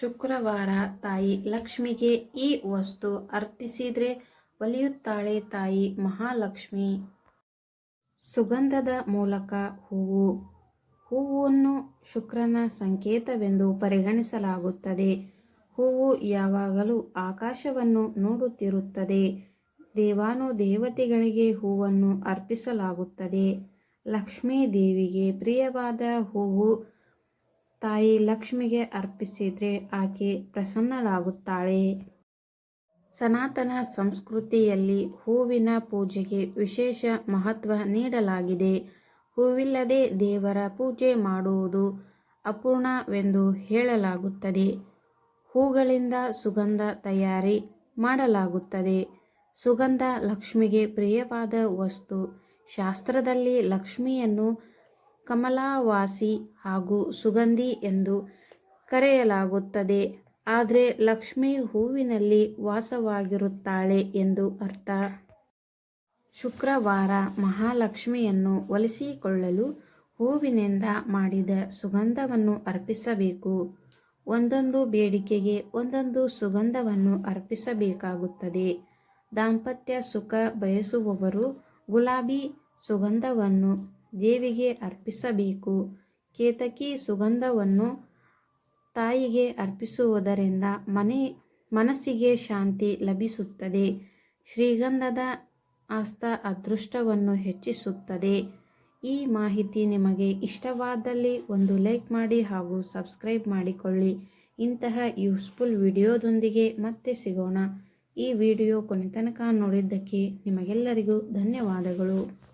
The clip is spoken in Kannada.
ಶುಕ್ರವಾರ ತಾಯಿ ಲಕ್ಷ್ಮಿಗೆ ಈ ವಸ್ತು ಅರ್ಪಿಸಿದರೆ ಒಲಿಯುತ್ತಾಳೆ ತಾಯಿ ಮಹಾಲಕ್ಷ್ಮಿ. ಸುಗಂಧದ ಮೂಲಕ ಹೂವು. ಹೂವನ್ನು ಶುಕ್ರನ ಸಂಕೇತವೆಂದು ಪರಿಗಣಿಸಲಾಗುತ್ತದೆ. ಹೂವು ಯಾವಾಗಲೂ ಆಕಾಶವನ್ನು ನೋಡುತ್ತಿರುತ್ತದೆ. ದೇವಾನು ದೇವತೆಗಳಿಗೆ ಹೂವನ್ನು ಅರ್ಪಿಸಲಾಗುತ್ತದೆ. ಲಕ್ಷ್ಮೀ ದೇವಿಗೆ ಪ್ರಿಯವಾದ ಹೂವು ತಾಯಿ ಲಕ್ಷ್ಮಿಗೆ ಅರ್ಪಿಸಿದರೆ ಆಕೆ ಪ್ರಸನ್ನಳಾಗುತ್ತಾಳೆ. ಸನಾತನ ಸಂಸ್ಕೃತಿಯಲ್ಲಿ ಹೂವಿನ ಪೂಜೆಗೆ ವಿಶೇಷ ಮಹತ್ವ ನೀಡಲಾಗಿದೆ. ಹೂವಿಲ್ಲದೆ ದೇವರ ಪೂಜೆ ಮಾಡುವುದು ಅಪೂರ್ಣವೆಂದು ಹೇಳಲಾಗುತ್ತದೆ. ಹೂಗಳಿಂದ ಸುಗಂಧ ತಯಾರಿ ಮಾಡಲಾಗುತ್ತದೆ. ಸುಗಂಧ ಲಕ್ಷ್ಮಿಗೆ ಪ್ರಿಯವಾದ ವಸ್ತು. ಶಾಸ್ತ್ರದಲ್ಲಿ ಲಕ್ಷ್ಮಿಯನ್ನು ಕಮಲಾವಾಸಿ ಹಾಗೂ ಸುಗಂಧಿ ಎಂದು ಕರೆಯಲಾಗುತ್ತದೆ. ಆದರೆ ಲಕ್ಷ್ಮಿ ಹೂವಿನಲ್ಲಿ ವಾಸವಾಗಿರುತ್ತಾಳೆ ಎಂದು ಅರ್ಥ. ಶುಕ್ರವಾರ ಮಹಾಲಕ್ಷ್ಮಿಯನ್ನು ಒಲಿಸಿಕೊಳ್ಳಲು ಹೂವಿನಿಂದ ಮಾಡಿದ ಸುಗಂಧವನ್ನು ಅರ್ಪಿಸಬೇಕು. ಒಂದೊಂದು ಬೇಡಿಕೆಗೆ ಒಂದೊಂದು ಸುಗಂಧವನ್ನು ಅರ್ಪಿಸಬೇಕಾಗುತ್ತದೆ. ದಾಂಪತ್ಯ ಸುಖ ಬಯಸುವವರು ಗುಲಾಬಿ ಸುಗಂಧವನ್ನು ದೇವಿಗೆ ಅರ್ಪಿಸಬೇಕು. ಕೇತಕಿ ಸುಗಂಧವನ್ನು ತಾಯಿಗೆ ಅರ್ಪಿಸುವುದರಿಂದ ಮನೆ, ಮನಸ್ಸಿಗೆ ಶಾಂತಿ ಲಭಿಸುತ್ತದೆ. ಶ್ರೀಗಂಧದ ಆಸ್ತ ಅದೃಷ್ಟವನ್ನು ಹೆಚ್ಚಿಸುತ್ತದೆ. ಈ ಮಾಹಿತಿ ನಿಮಗೆ ಇಷ್ಟವಾದಲ್ಲಿ ಒಂದು ಲೈಕ್ ಮಾಡಿ ಹಾಗೂ ಸಬ್ಸ್ಕ್ರೈಬ್ ಮಾಡಿಕೊಳ್ಳಿ. ಇಂತಹ ಯೂಸ್ಫುಲ್ ವಿಡಿಯೋದೊಂದಿಗೆ ಮತ್ತೆ ಸಿಗೋಣ. ಈ ವಿಡಿಯೋ ಕೊನೆ ತನಕ ನೋಡಿದ್ದಕ್ಕೆ ನಿಮಗೆಲ್ಲರಿಗೂ ಧನ್ಯವಾದಗಳು.